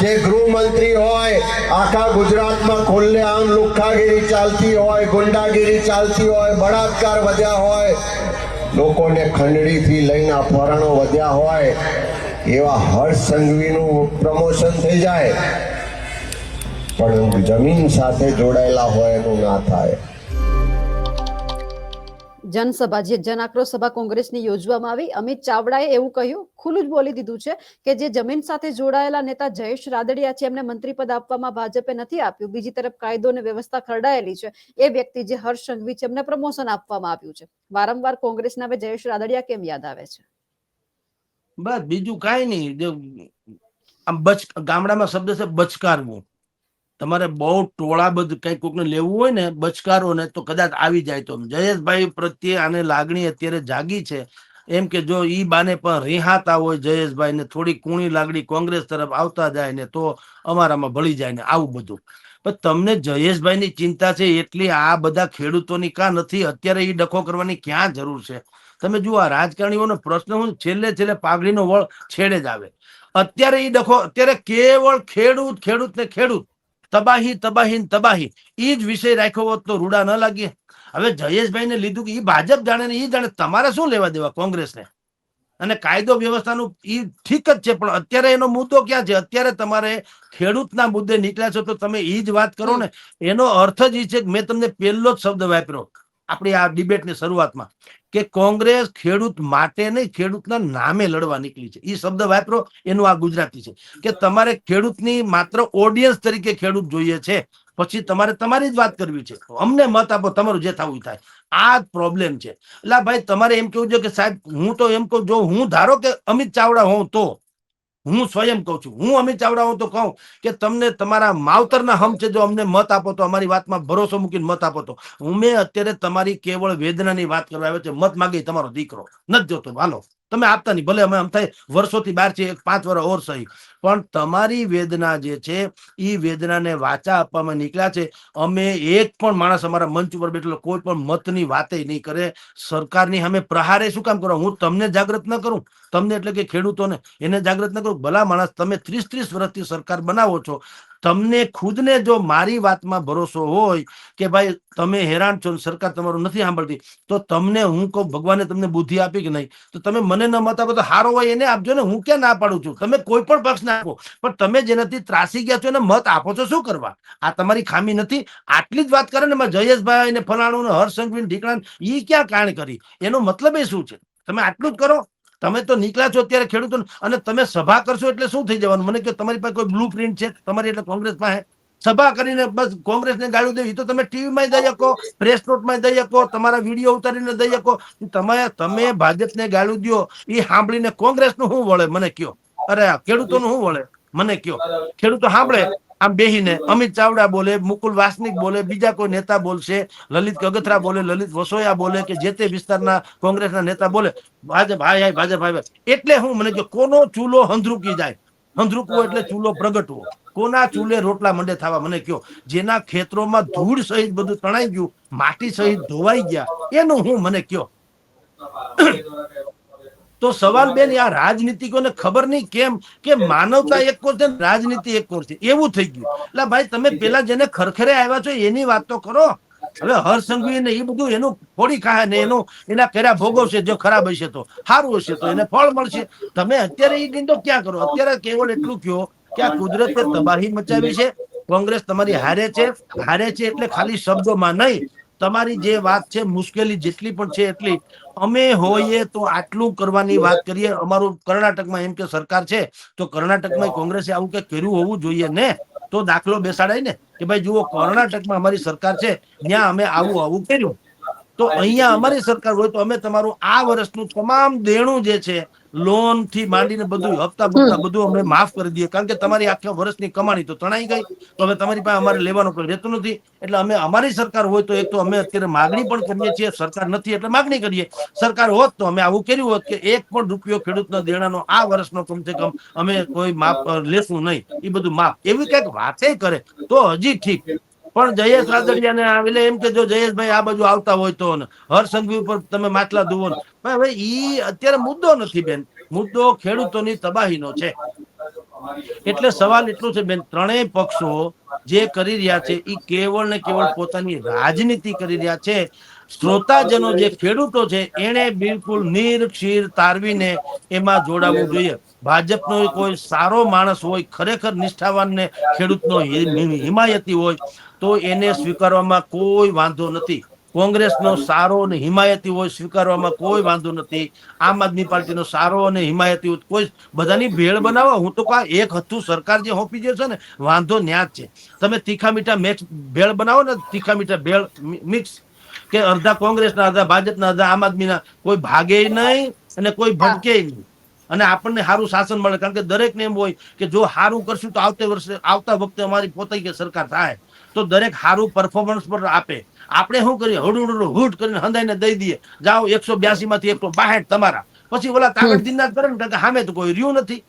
જે ગૃહમંત્રી હોય, આખા ગુજરાતમાં ખુલ્લેઆમ લુખ્ખાગીરી ચાલતી હોય, ગુંડાગીરી ચાલતી હોય, બળાત્કાર વધ્યા હોય, લોકોને ખંડડીથી લઈને અપહરણો વધ્યા હોય, એવા હર્ષ સંઘવીનું પ્રમોશન થઈ જાય. પણ જમીન સાથે જોડાયેલા હોય એનું ના થાય. જનસભા, જે જન આક્રોશ સભા કોંગ્રેસની યોજવામાં આવી. અમિત ચાવડાએ એવું કહ્યું, ખુલ્લું જ બોલી દીધું છે કે જે જમીન સાથે જોડાયેલા નેતા જયેશ રાદડિયા છે, એમને મંત્રી પદ આપવામાં ભાજપે નથી આપ્યું. બીજી તરફ કાયદો અને વ્યવસ્થા ખરડાયેલી છે. એ વ્યક્તિ જે હર્ષ સંઘવી છે, એમને પ્રમોશન આપવામાં આવ્યું છે. વારંવાર કોંગ્રેસના હવે જયેશ રાદડિયા કેમ યાદ આવે છે? બસ, બીજું કઈ નહીં. આમ બચ, ગામડામાં શબ્દ છે, બચકારવું. તમારે બહુ ટોળાબદ્ધ કઈ કોકને લેવું હોય ને બચકારો ને તો કદાચ આવી જાય તો. જયેશભાઈ પ્રત્યે આને લાગણી અત્યારે જાગી છે. એમ કે જો ઈ બાને પણ રિહાતા હોય જયેશભાઈ ને થોડી કુણી લાગણી કોંગ્રેસ તરફ આવતા જાય ને, તો અમારામાં ભળી જાય ને, આવું બધું. પણ તમને જયેશભાઈની ચિંતા છે એટલી આ બધા ખેડૂતોની કા નથી? અત્યારે એ ડખો કરવાની ક્યાં જરૂર છે? તમે જુઓ, આ રાજકારણીઓનો પ્રશ્ન હું છેલ્લે છેલ્લે પાઘડીનો વળ છેડે જ આવે. અત્યારે ઈ ડખો, અત્યારે કેવળ ખેડૂત ખેડૂત ને ખેડૂત. તબાહી તબાહી ને તબાહી. એ જ વિષય રાખ્યો તો રૂડા ન લાગીએ હવે જયેશભાઈને લીધું કે એ ભાજપ જાણે ને એ જાણે તમારે શું લેવા દેવા કોંગ્રેસને? અને કાયદો વ્યવસ્થાનું એ ઠીક જ છે, પણ અત્યારે એનો મુદ્દો ક્યાં છે? અત્યારે તમારે ખેડૂતના મુદ્દે નીકળ્યા છો તો તમે એ જ વાત કરો ને. એનો અર્થ જ એ છે કે મેં તમને પહેલો જ શબ્દ વાપર્યો. આપણી આ ડિબેટની શરૂઆતમાં કે કોંગ્રેસ ખેડૂત માટે નહીં, ખેડૂતના નામે લડવા નીકળી છે. એ શબ્દ વાપરો, એનું આ ગુજરાતી છે. કે તમારે ખેડૂતની માત્ર ઓડિયન્સ તરીકે ખેડૂત જોઈએ છે, પછી તમારે તમારી જ વાત કરવી છે. અમને મત આપો, તમારું જે થવું થાય. આ જ પ્રોબ્લેમ છે. એટલે ભાઈ તમારે એમ કેવું છે કે સાહેબ, હું તો એમ કહું, જો હું ધારો કે અમિત ચાવડા હોઉં તો હું સ્વયં કહું છું, હું અમિત ચાવડા હું તો કહું કે તમને તમારા માવતરના હમ છે, જો અમને મત આપો તો, અમારી વાતમાં ભરોસો મૂકીને મત આપો તો. હું મેં અત્યારે તમારી કેવળ વેદનાની વાત કરવા આવ્યો છે, મત માગી તમારો દીકરો. નથી જોતો, હાલો. તમે આપતા નહીં, ભલે અમે આમ થાય, વર્ષોથી બહાર છે એક પાંચ વર્ષ ઓર સહી. પણ તમારી વેદના જે છે એ વેદનાને વાચા આપવામાં નીકળ્યા છે. અમે એક પણ માણસ અમારા મંચ ઉપર બેઠેલો, કોઈ પણ મતની વાતે નહીં કરે. સરકારની અમે પ્રહારે શું કામ કરો? હું તમને જાગૃત ન કરું? તમને એટલે કે ખેડૂતોને એને જાગૃત ન કરો. ભલા માણસ, તમે ત્રીસ ત્રીસ વર્ષથી સરકાર બનાવો છો. તમને ખુદને જો મારી વાતમાં ભરોસો હોય કે ભાઈ, તમે હેરાન છો ને સરકાર તમારું નથી સાંભળતી, તો તમને હું કહું, ભગવાને તમને બુદ્ધિ આપી કે નહીં? તો તમે મને ન મત આપો તો હારો હોય એને આપજો ને. હું ક્યાં ના પાડું છું? તમે કોઈ પણ પક્ષને આપો. પણ તમે જેનાથી ત્રાસી ગયા છો એને મત આપો છો શું કરવા? આ તમારી ખામી નથી. આટલી જ વાત કરે ને જયેશભાઈ ને ફલાણું ને હર્ષંગવી ઢીકણા એ ક્યાં કાણ કરી? એનો મતલબ એ શું છે? તમે આટલું જ કરો. તમે તો નીકળ્યા છો અત્યારે ખેડૂતો અને તમે સભા કરશો એટલે શું થઈ જવાનું? મને કે તમારી પાસે કોઈ બ્લુ પ્રિન્ટ છે? તમારી એટલે કોંગ્રેસ પાસે સભા કરીને બસ કોંગ્રેસને ગાળું દેવી તો તમે ટીવીમાં દઈ શકો પ્રેસ નોટમાં દઈ શકો, તમારા વીડિયો ઉતારીને દઈ શકો. તમે તમે ભાજપને ગાળું દો એ સાંભળીને કોંગ્રેસનું શું વળે? મને કયો અરે ખેડૂતો ખેડૂતોનું શું વળે? મને કયો ખેડૂતો સાંભળે. આમ બેહીને અમિત ચાવડા બોલે, મુકુલ વાસનિક બોલે, બીજા કોઈ નેતા બોલશે, લલિત કગથરા બોલે, લલિત વસોયા બોલે કે જે તે વિસ્તારના કોંગ્રેસના નેતા બોલે, ભાજપ, હાય હાય, ભાજપ, હાય એટલે હું મને કે કોનો ચૂલો હંધરૂકી જાય? હંધરૂકવો એટલે ચૂલો પ્રગટવો. કોના ચૂલે રોટલા મંડે થવા? મને કયો જેના ખેતરોમાં ધૂળ સહિત બધું તણાઈ ગયું, માટી સહિત ધોવાઈ ગયા, એનું હું મને કયો તો સવાલ બેન આ રાજનીતિકોને ખબર નહીં કેમ કે માનવતા એક કોર છે રાજનીતિ એક કોર છે. એવું થઈ ગયું. એટલે ભાઈ તમે પેલા જેને ખરખરે આવ્યા છો એની વાત તો કરો. હવે હરસંઘવી ને એ બધું એનું ફોડી ખાય ને એનું એના કર્યા ભોગવશે જો ખરાબ હશે તો. સારું હશે તો એને ફળ મળશે. તમે અત્યારે એ નિંદો ક્યાં કરો? અત્યારે કેવળ એટલું કયો કે આ કુદરતે તબાહી મચાવી છે. કોંગ્રેસ તમારી હારે છે. હારે છે એટલે ખાલી શબ્દોમાં નહીં. તમારી જે વાત છે, મુશ્કેલી જેટલી પણ છે એટલી. અમે હોઈએ તો આટલું કરવાની વાત કરીએ. અમારું કર્ણાટકમાં એમ કે સરકાર છે, તો કર્ણાટકમાં કોંગ્રેસે આવું કે કર્યું હોવું જોઈએ ને? તો દાખલો બેસાડાય ને? કે ભાઈ જુઓ, કર્ણાટકમાં અમારી સરકાર છે, ત્યાં અમે આવું આવું કર્યું. તો અહીંયા અમારી સરકાર હોય તો અમે તમારું આ વર્ષનું તમામ દેણું જે છે લોનથી માંડીને બધું હપ્તા બપ્તા બધું અમે માફ કરી દઈએ. કારણ કે તમારી આખા વર્ષની કમાણી તો તણાઈ ગઈ. તો હવે તમારી પાસે અમારે લેવાનો કોઈ રહેતું નથી. એટલે અમે અમારી સરકાર હોય તો એક તો અમે અત્યારે માગણી પણ કરીએ છીએ. સરકાર નથી એટલે માગણી કરીએ. સરકાર હોત તો અમે આવું કર્યું હોત કે એક પણ રૂપિયો ખેડૂતના દેણાનો આ વર્ષનો કમસે કમ અમે કોઈ માફ લેશું નહીં. એ બધું માફ. એવી કંઈક વાતે કરે તો હજી ઠીક. પણ જયેશ રાદડિયા ને એટલે એમ કે જો જયેશભાઈ આ બાજુ આવતા હોય તો ને. હર્ષંઘવી ઉપર તમે માટલા ધુવો ભાઈ ભાઈ ઈ અત્યારે મુદ્દો નથી બેન. મુદ્દો ખેડૂતોની તબાહીનો છે. એટલે સવાલ એટલો છે બેન, ત્રણેય પક્ષો જે કરી રહ્યા છે એ કેવળ ને કેવળ પોતાની રાજનીતિ કરી રહ્યા છે. શ્રોતાજનો જે ખેડૂતો છે એને બિલકુલ નીર, ક્ષીર તારવીને એમાં જોડાવવું જોઈએ. ભાજપનો કોઈ સારો માણસ હોય, ખરેખર નિષ્ઠાવાનને ખેડૂતનો હિમાયતી હોય, તો એને સ્વીકારવામાં કોઈ વાંધો નથી. કોંગ્રેસનો સારો અને હિમાયતી હોય, સ્વીકારવામાં કોઈ વાંધો નથી. આમ આદમી પાર્ટીનો સારો અને હિમાયતી હોય, કોઈ બધાની ભેળ બનાવો. હું તો કહું, એક હતું સરકાર જે હોપી જે છે ને, વાંધો ન્યા જ છે. તમે તીખા મીઠા મેચ ભેળ બનાવો ને તીખા મીઠા ભેળ મિક્સ કે અડધા કોંગ્રેસના અડધા ભાજપના અડધા આમ આદમીના કોઈ ભાગે નહીં અને કોઈ ભટકે નહીં. અને આપણને સારું શાસન મળે. કારણ કે દરેકને એમ હોય કે જો સારું કરશું તો આવતે વર્ષે આવતા વખતે અમારી પોતાની કે સરકાર થાય. તો દરેક સારું પરફોર્મન્સ પર આપે. આપણે શું કરીએ? હડું હુટ કરીને હંદાઈને દઈ દઈએ. જાઓ એકસો બ્યાસી માંથી એકસો બાહેઠ તમારા. પછી ઓલા તાકડ દિનનાથ કરે ને કારણ કે સામે તો કોઈ રહ્યું નથી.